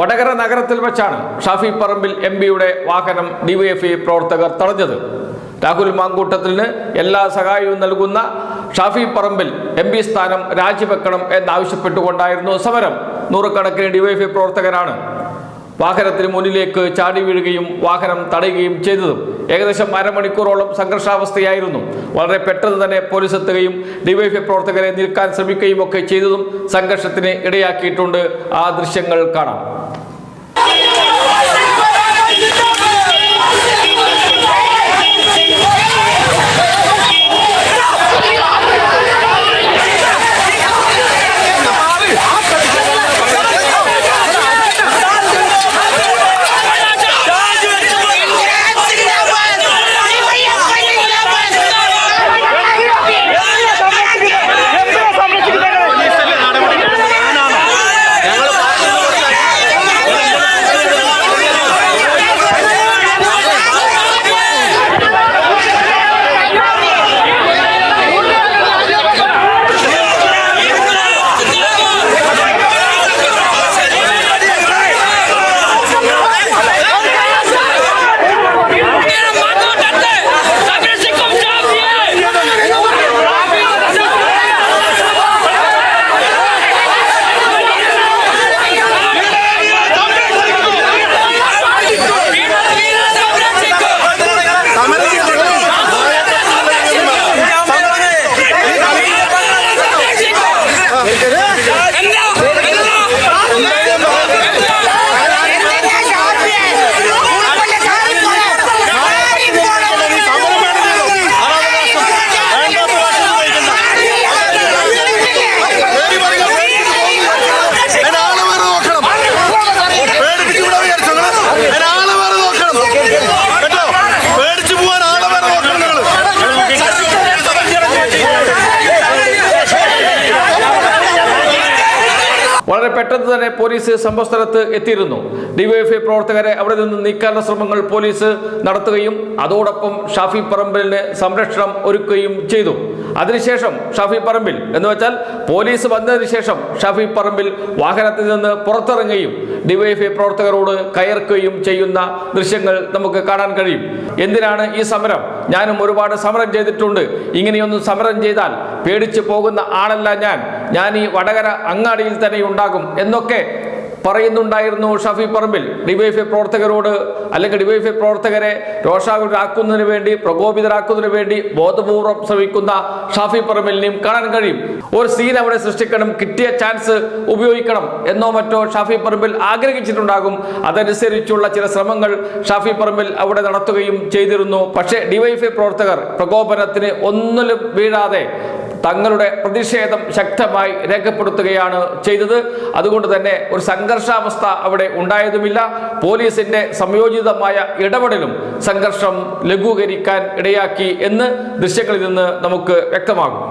വടകര നഗരത്തിൽ വെച്ചാണ് ഷാഫി പറമ്പിൽ എം പിയുടെ വാഹനം ഡിവൈഎഫ്ഐ പ്രവർത്തകർ തടഞ്ഞത്. രാഹുൽ മാങ്കൂട്ടത്തിന് എല്ലാ സഹായവും നൽകുന്ന ഷാഫി പറമ്പിൽ എം പി സ്ഥാനം രാജിവെക്കണം എന്നാവശ്യപ്പെട്ടുകൊണ്ടായിരുന്നു സമരം. നൂറുകണക്കിന് ഡിവൈഎഫ്ഐ പ്രവർത്തകരാണ് വാഹനത്തിന് മുന്നിലേക്ക് ചാടി വീഴുകയും വാഹനം തടയുകയും ചെയ്തതും. ഏകദേശം അരമണിക്കൂറോളം സംഘർഷാവസ്ഥയായിരുന്നു. വളരെ പെട്ടെന്ന് തന്നെ പോലീസ് എത്തുകയും ഡിവൈഎഫ്ഐ പ്രവർത്തകരെ നിൽക്കാൻ ശ്രമിക്കുകയും ഒക്കെ ചെയ്തതും സംഘർഷത്തിന് ഇടയാക്കിയിട്ടുണ്ട്. ആ ദൃശ്യങ്ങൾ കാണാം. জিন্দাবাদ വളരെ പെട്ടെന്ന് തന്നെ പോലീസ് സംഭവസ്ഥലത്ത് എത്തിയിരുന്നു. ഡിവൈഎഫ്ഐ പ്രവർത്തകരെ അവിടെ നിന്ന് നീക്കാനുള്ള ശ്രമങ്ങൾ പോലീസ് നടത്തുകയും അതോടൊപ്പം ഷാഫി പറമ്പിലിന് സംരക്ഷണം ഒരുക്കുകയും ചെയ്തു. അതിനുശേഷം ഷാഫി പറമ്പിൽ എന്ന് വെച്ചാൽ പോലീസ് വന്നതിന് ശേഷം ഷാഫി പറമ്പിൽ വാഹനത്തിൽ നിന്ന് പുറത്തിറങ്ങുകയും ഡിവൈഎഫ്ഐ പ്രവർത്തകരോട് കയർക്കുകയും ചെയ്യുന്ന ദൃശ്യങ്ങൾ നമുക്ക് കാണാൻ കഴിയും. എന്തിനാണ് ഈ സമരം? ഞാനും ഒരുപാട് സമരം ചെയ്തിട്ടുണ്ട്. ഇങ്ങനെയൊന്നും സമരം ചെയ്താൽ പേടിച്ചു പോകുന്ന ആളല്ല ഞാൻ. ഞാൻ ഈ വടകര അങ്ങാടിയിൽ തന്നെ ഉണ്ടാകും എന്നൊക്കെ പറയുന്നുണ്ടായിരുന്നു ഷഫി പറമ്പിൽ. ഡിവൈഎഫ്ഐ പ്രവർത്തകരോട് അല്ലെങ്കിൽ ഡിവൈഎഫ്ഐ പ്രവർത്തകരെ രോഷാകുലരാക്കുന്നതിന് വേണ്ടി പ്രകോപിതരാക്കുന്നതിന് വേണ്ടി ബോധപൂർവം ശ്രമിക്കുന്ന ഷാഫി പറമ്പിലിനെയും കാണാൻ കഴിയും. ഒരു സീൻ അവിടെ സൃഷ്ടിക്കണം കിട്ടിയ ചാൻസ് ഉപയോഗിക്കണം എന്നോ മറ്റോ ഷാഫി പറമ്പിൽ ആഗ്രഹിച്ചിട്ടുണ്ടാകും. അതനുസരിച്ചുള്ള ചില ശ്രമങ്ങൾ ഷാഫി പറമ്പിൽ അവിടെ നടത്തുകയും ചെയ്തിരുന്നു. പക്ഷേ ഡിവൈഎഫ്ഐ പ്രവർത്തകർ പ്രകോപനത്തിന് ഒന്നിലും വീഴാതെ തങ്ങളുടെ പ്രതിഷേധം ശക്തമായി രേഖപ്പെടുത്തുകയാണ് ചെയ്തത്. അതുകൊണ്ട് തന്നെ ഒരു സംഘർഷാവസ്ഥ അവിടെ ഉണ്ടായതുമില്ല. പോലീസിന്റെ സംയോജിതമായ ഇടപെടലും സംഘർഷം ലഘൂകരിക്കാൻ ഇടയാക്കി എന്ന് ദൃശ്യങ്ങളിൽ നിന്ന് നമുക്ക് വ്യക്തമാകും.